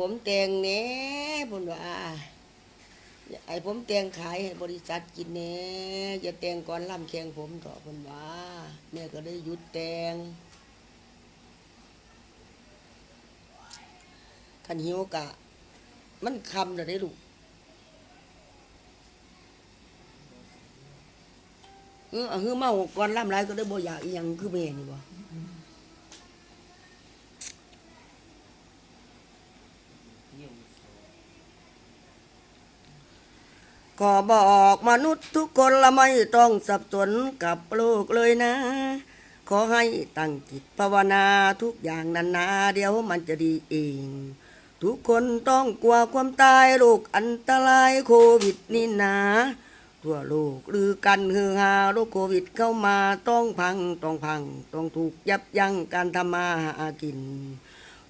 ผมแต่งแน่พุ่นว่าไอ้ผมแต่งขายให้บริษัทกินแน่จะแต่งก่อนล่ำแข่งผมต่อพุ่นว่าแม่ก็ได้หยุดแต่งคันหิวกะ มันคำแล้วได้ลูกเออเอาคือเมาก่อนล่ำไรก็ได้บ่อยากอีหยังคือแม่นี่บ่ ขอบอกมนุษย์ทุกคนละไม่ต้องสับสนกับโลกเลยนะ ขอให้ตั้งจิตภาวนาทุกอย่างนานาเดี๋ยวมันจะดีเอง ทุกคนต้องกลัวความตายโรคอันตรายโควิดนี่นะทั่วโลกหรือกันฮือฮาโรคโควิดเข้ามาต้องพังต้องพัง ต้องถูกยับยั้งการทำมาหากิน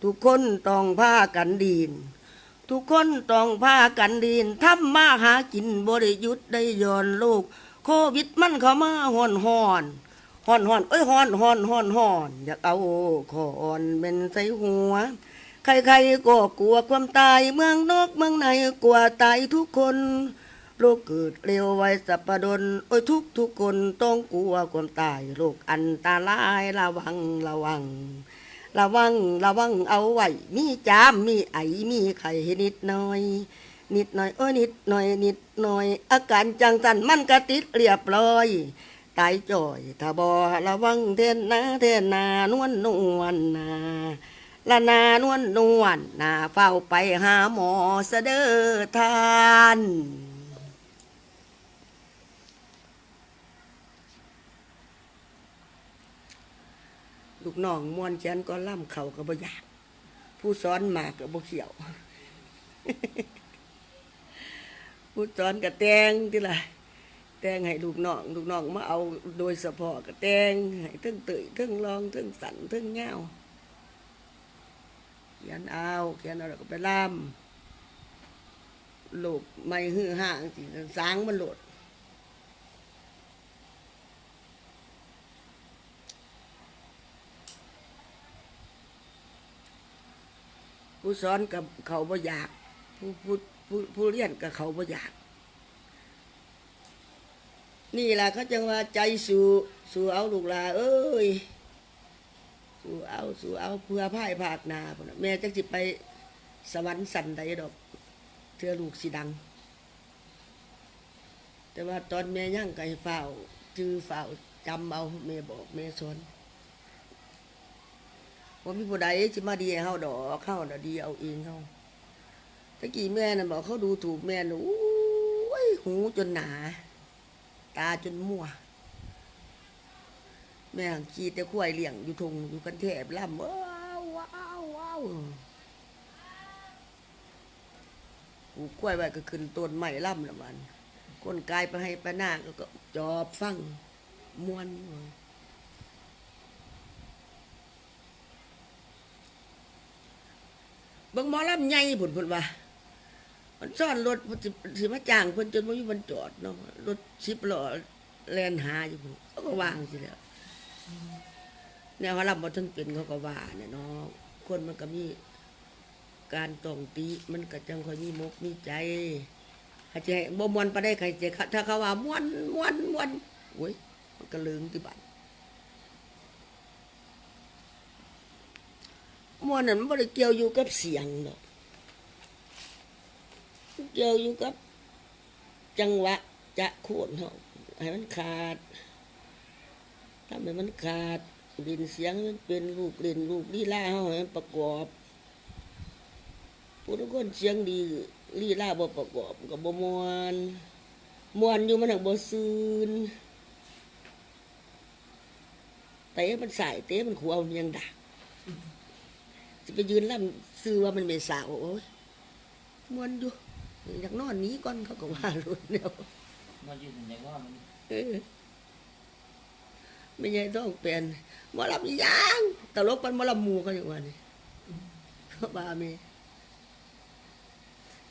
ทุกคนต้องพากันดีน ทุกคนต้องพากันดีนทำมาหากินบริยุทธ์ได้ย้อนโลก โควิดมันเข้ามาห่อนห่อนห่อนห่อนเอ้ยห่อนห่อนห่อนห่อนอยากเอาขอนเป็นใส่หัว ใครๆก็กลัวความตายเมืองนอกเมืองในกลัวตายทุกคนโรคเกิดเร็วไวสัปดนโอ้ยทุกทุกคนต้องกลัวความตายโรคอันตรายระวังระวัง ระวังระวังเอาไว้มีจามมีไอมีไข่นิดหน่อย นิดหน่อย โอ้นิดหน่อยนิดหน่อย อาการจังสันมันกระติดเรียบร้อยตายจ่อยถ้าบอระวังเทนนาเทนนานวลนวลนาละนานวลนวลนาเฝ้าไปหาหมอเสเดอทาน ลูกน้องมวนแขนก็ล่ำเขาก็บ่อยาก ผู้สอนหมากก็บ่เขียว ผู้สอนก็แตงที่ละแตงให้ลูกน้องลูกน้องมาเอาโดยเฉพาะก็แตงให้ทั้งเตยทั้งรองทั้งสันทั้งเงาเขียนเอาเขียนเอาแล้วก็ไปล่ำลูกไม่ฮือห่างสิสางมันโหลด ผู้สอนกับเขาบ่อยาก ผู้ผู้ผู้ผู้เรียนกับเขาบ่อยาก นี่แหละเขาจังว่าใจสู่สู่เอาลูกลาเอ้ยสู่เอาสู่เอาเพื่อพ่ายภาคนาพุ่นน่ะแม่จักสิไปสวรรค์สันใดดอกเธอลูกสิดัง แต่ว่าตอนแม่ย่างไก่เฝ้าจื้อเฝ้าจำเอาแม่บอกแม่สอน ว่ามีผู้ใดสิมาดีให้เฮาดอกเข้าน่ะดีเอาเองเฮาตะกี้แม่น่ะบอกเขาดูถูกแม่น่ะโอ้ยหูจนหนา ตาจนมั่ว แม่ขี่แต่ควายเลี้ยงอยู่ทงอยู่กันแทบล่ำว้าวว้าวว้าวกูควายไว้ก็ขึ้นต้นไม้ล่ำละมันคนกายไปให้ไปหน้าก็ก็จอบฟังมวน เบิ่งหมอลำใหญ่ผุนผุนว่ามันซ่อนรถสิสิมาจ้างเพิ่นจนบ่มีวันจอดเนาะรถสิบล้อแล่นหาอยู่พุ่นเขาก็วางสิแล้วแนวว่าลำบ่ทันเป็นเขาก็ว่าเนี่ยเนาะคนมันก็มีการต้องติมันก็จังค่อยมีมกมีใจถ้าจะให้บ่มวนไปานใดใครจะถ้าเขาว่าม่วนม่วนม่วนโอ้ยมันก็ลึงที่บัด มวนนั้นมันบ่ได้เกี่ยวอยู่กับเสียงดอกเกี่ยวอยู่กับ จังหวะ จะโคนเฮาให้มันขาดทำให้มันขาดดินเสียงมันเป็นลูกเล่นลูกลีลาเฮาให้มันประกอบผู้ทุกคนเสียงดีลีลาบ่ประกอบก็บ่ม่วนมวนอยู่มันหักบ่ซื่นเตะมันสายเตะมันขวเอามันยังดัก จะไปยืนล่ำซื้อว่ามันไม่สาวโอ้ยมวนอยู่อยากนอนหนี้ก่อนเขาก็ว่ารุ่นเดียวมายืนอย่างว่ามันเออไม่ใช่ต้องเป็นหมอลำอีหยังตลกปันหมอลำหมูเขาอย่างว่านี่เขาบ้ามี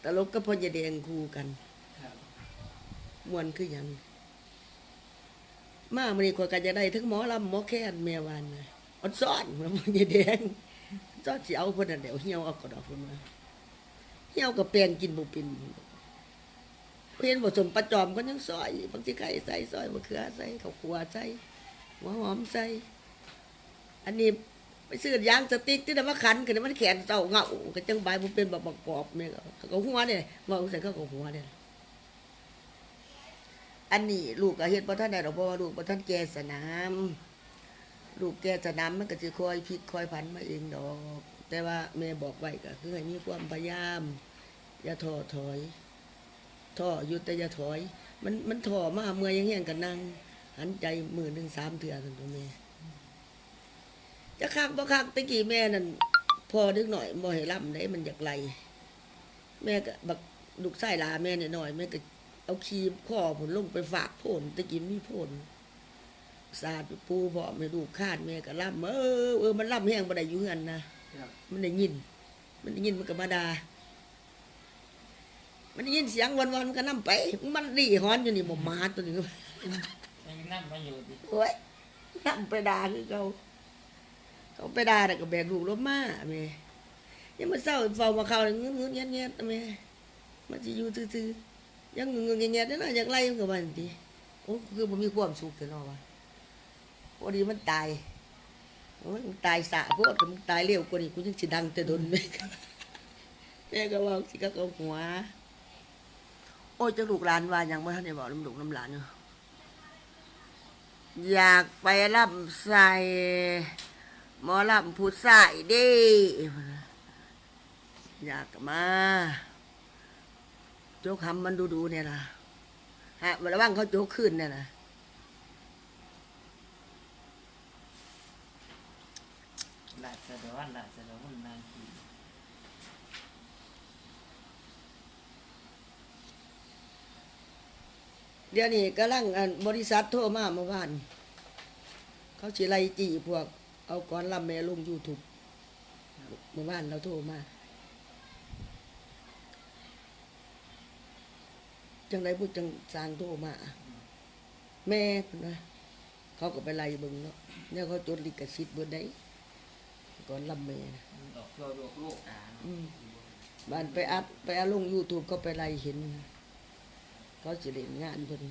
ตลกก็พอจะแดงคู่กันครับมวนคือหยังมามันนี่คนกันจะได้ทั้งหมอลำหมอแค้นแม่วานนะอดซ่อนแล้วมันจะแดง ซ่อนสิเอาเพิ่นน่ะเดี๋ยวเหี่ยวเอากระดอกเพิ่นมาเหี่ยวกับแปลงกินบ่เป็นเห็นบ่สมประจอมก็ยังซอยบางทีไข่ใส่ซอยมะเขือใส่ข้าวคั่วใส่หัวหอมใส่อันนี้ไปซื้อยางสติ๊กที่นมาขันกันมันแขนเต่าเงาก็จังใบบ่เป็นแบบบักกรอบแม่ก็เขาหัวเนี่ยว่าใส่เขาก็หัวเนี่ยอันนี้ลูกก็เฮ็ดบ่ทันได้ดอกเพราะว่าลูกบ่ทันแก่สนาม ลูกแก่สนามมันก็จะคอยพลิกคอยผันมาเองดอก แต่ว่าแม่บอกไว้ก็คือให้มีความพยายาม อย่าท้อถอยท้อหยุดแต่อย่าถอย มันมันท้อมาเมื่อยยังแห้งกันนั่งหันใจมือหนึ่งสามเถื่อกันตัวแม่จะคักบ่คักตะกี้แม่นั่นพอนึกหน่อยบ่ให้ล่ำได้มันอยากไหลแม่ก็บักลูกไส้ลาแม่เนี่ยหน่อยแม่ก็เอาครีมข้อผลลงไปฝากโพนตะกี้มีโพน สาดปูพอไม่ดูคาดแม่ก็ล่ำเออเออมันล่ำแห้งบ่ได้อยู่เฮือนนะมันได้ยิน มันได้ยินมันก็มาดามันได้ยินเสียงวันวันๆมันก็นํไป มันดีฮ้อนอยู่นี่บ่มาตัวนี้ก็ยังนั่งมาอยู่ดิโอ้ยนํไปด่าคือเขาเขาไปด่าแต่ก็แบกลูกลบมาแม่ยังมาเศร้าเฝ้ามาเขาเลยงึ้งๆเงี้ยๆแม่มันสิอยู่ซื่อๆยังงึงๆเงี้ยๆนั่นน่ะอยากไล่มันก็ว่าจังซี่โอ้คือบ่มีความสุขแต่เนาะว่า พอดีมันตายมันตายสะโพดมันตายเร็วกว่านี้กูยังสิดังแต่โดนแม่แม่ก็ว่าสิก็เอาหัว โอ้ยจะลูกหลานว่าอย่างเมื่อท่านได้บอกน้ำลูกน้ำหลานอยู่อยากไปรับใส่หมอลำผู้ใส่ดิอยากมาโจกคำมันดูดูเนี่ยนะฮะระวังเขาโจกขึ้นเนี่ยนะ หลาด สะดอนลาดสะดอนนางขีเดี๋ยวนี้กำลังอันบริษัทโทรมาเมื่อวาน เขาสิไลจีพวก เอาก้อนลำแม่ลงยูทูบเมื่อวานเราโทรมา จังไรพูดจังสางโทรมา แม่นะเขาก็ไปไล่บิ่งเนาะเนี่ยเขาจดลิขสิทธิ์เบอร์ใด ก้อนลำแม่นะมันออกตัวโลกโลกอะอืมบ้านไปอัดไปเอาลงยูทูบเขาไปไล่เห็น เขาสิเล่นงานเพิ่น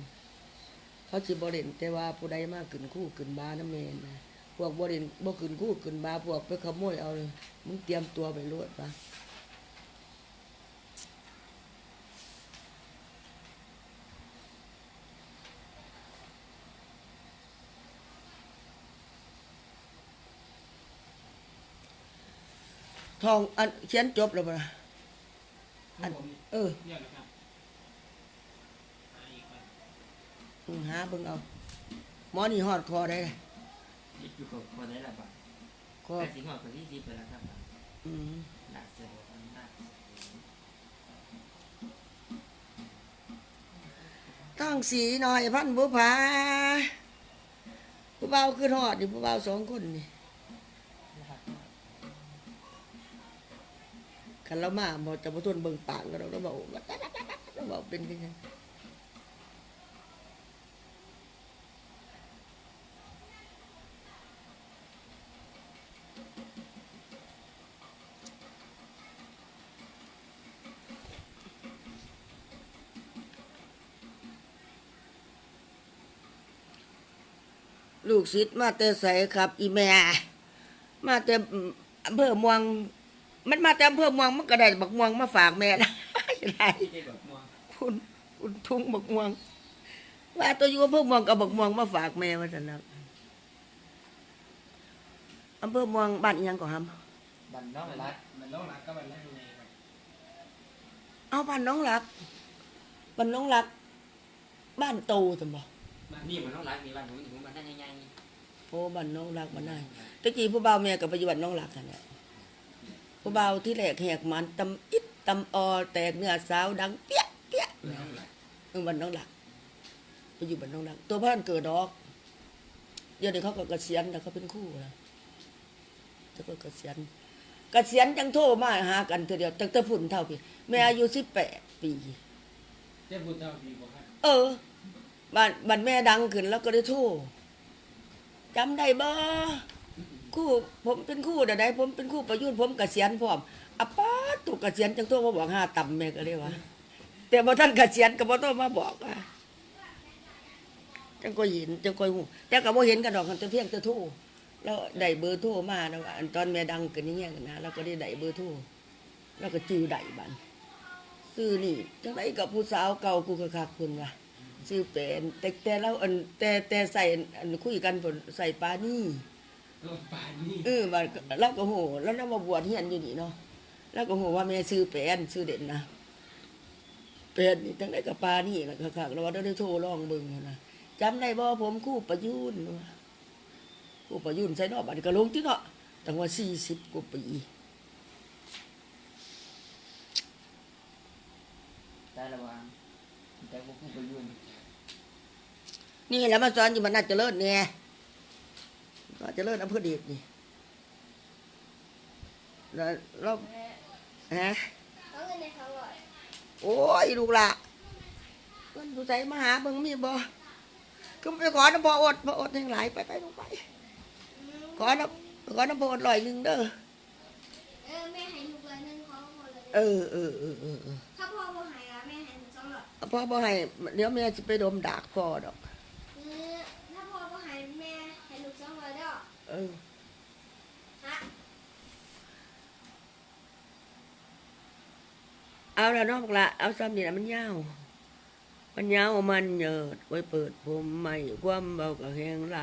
เขาสิบ่เล่นแต่ว่าผู้ใดมาขึ้นคู่ขึ้นบาน้ำแม่นนะพวกบ่เล่นบ่ขึ้นคู่ขึ้นบาพวกไปขโมยเอาเลยมึงเตรียมตัวไปรวดปะ ทองอันเขียนจบแล้วบ่ล่ะอันเออเนี่ยนะครับหาอีกก่อนอืมหาเบิ่งเอา หมอนี่ฮอดคอได้เลยนี่อยู่กับคนได้ละบาทคอแต่สิงห์คนที่สิบไปแล้วครับอืมหลาดสะดอนหลาดต้องสีหน่อยพันบุพาผู้เบาคือฮอดนี่ผู้เบาสองคนนี่ คันเรามาบ่จะบ่ทนเบิ่งปากก็เราเราบอกว่าเราบอกเป็นกันยังลูกศิษย์มาแต่ใสครับ อีแม่ มาแต่อำเภอมือง มันมาแต่อำเภอเมืองมันก็ได้บักม่วงมาฝากแม่ละได้ที่ได้แบบม่วงคุณคุณทุ่งบักม่วง ว่าตัวอยู่อำเภอเมืองกับบักม่วงมาฝากแม่ว่าซั่นนะอำเภอเมืองบ้านอิหยังก่อนครับบันน้องมันรัรัดกมันต้องรักก็มันรักยังไงครับเอาบ้านน้องหลักบ้านน้องหลัก บ้านโตจังบ่บ้านนี่นี่มันน้องรัดมีบ้านผมอยู่บ้านนั่นยังไงโอ้บ้านน้องหลักบ้านนายตะกี้ผู้บ่าวแม่ก็ไปอยู่บ้านน้องหลักกันแหละผู้บ่าวที่แรกแหกมันตำอิดตำออแตกเนื้อสาวดังเปี้ยเปี้ยน้องรักเออบ้านน้องหลักไปอยู่บ้านน้องหลัก ตัวบ้านเกิดดอกเดี๋ยวนี้เขาก็เกษียณแล้วเขาเป็นครู่แล้วจะก็เกษียณเกษียณจังโทรมาหากันเทื่อเดียวตั้งแต่พุ่นเท่าพี่แม่อายุสิบแปดปีเจ้าบุญเท่าดีบ่ครับเออบ้านบ้านแม่ดังขึ้นแล้วก็ได้โทรจำได้บ่ คู่ ผมเป็นคู่แต่ใดผมเป็นคู่ประยุทธ์ผมเกษียณพร้อมอะป้าดถูกเกษียณจังโทรมาบอกห้าต่ำแม่ก็เลยว่าแต่บ่ท่านเกษียณก็บ่โทรมาบอกว่าจังก็เห็นจังก็หูแต่ก็บ่เห็นกันดอกกันแต่เพียงแต่โทรแล้วได้เบอร์โทรมานะว่าอันตอนแม่ดังกันนี่เงี้ยนะเราก็ได้ได้เบอร์โทรแล้วก็จื้อได้บัดซื้อนี่จังไดกับผู้สาวเก่ากูก็คักคุณว่าซื้อเป็นแต่แต่เราอันแต่แต่ใส่อันคุยกันผลใส่ปลานี่ ป่านนี่เออว่าเราก็โหแล้วเรามาบวชเฮียนอยู่นี่เนาะแล้วก็โหว่าแม่ซื้อแปนซื้อเด่นนะแปนนี่ตั้งแต่กับปลานี่นะคักๆแล้วว่าได้โทรลองเบิ่งนะจำได้บ่ผมครู่ประยุนว่ะครู่ประยุนใส่เนอกบัดนก็ลงที่เนาะตั้งว่าสี่สิบกว่าปีได้ระวังแต่พวกผู้ประยุนนี่แหล้วมาสอนอยู่มันน่าเจริญเนี่ย น่าเจริญอำเภอเดชนี่แล้วเราฮะเอาเงินในเขาก่อนโอ้ยลูกละเพิ่นผู้ใจมาหาเบิ่งมีบ่ก็ไปขอน้ำพออดพออดทั้งหลายไปไปลงไปขอน้ำขอน้ำพออดร้อยหนึ่งเด้อเออแม่ให้ลูกเลยหนึ่งเขาหมดเลยเออเออเออเออเออถ้าพ่อบ่ให้อะแม่ให้หนึ่งสองร้อยพ่อบ่ให้เดี๋ยวแม่จะไปดมดากพ่อดอก เออถ้าพ่อบ่ให้แม่ให้ลูกสองร้อยเด้ อเออเอาละน้องละเอาซ้ำนี่ละมันยาว มันยาวมันเหยิดไว้เปิดผมใหม่ความเบากับแห้งไหล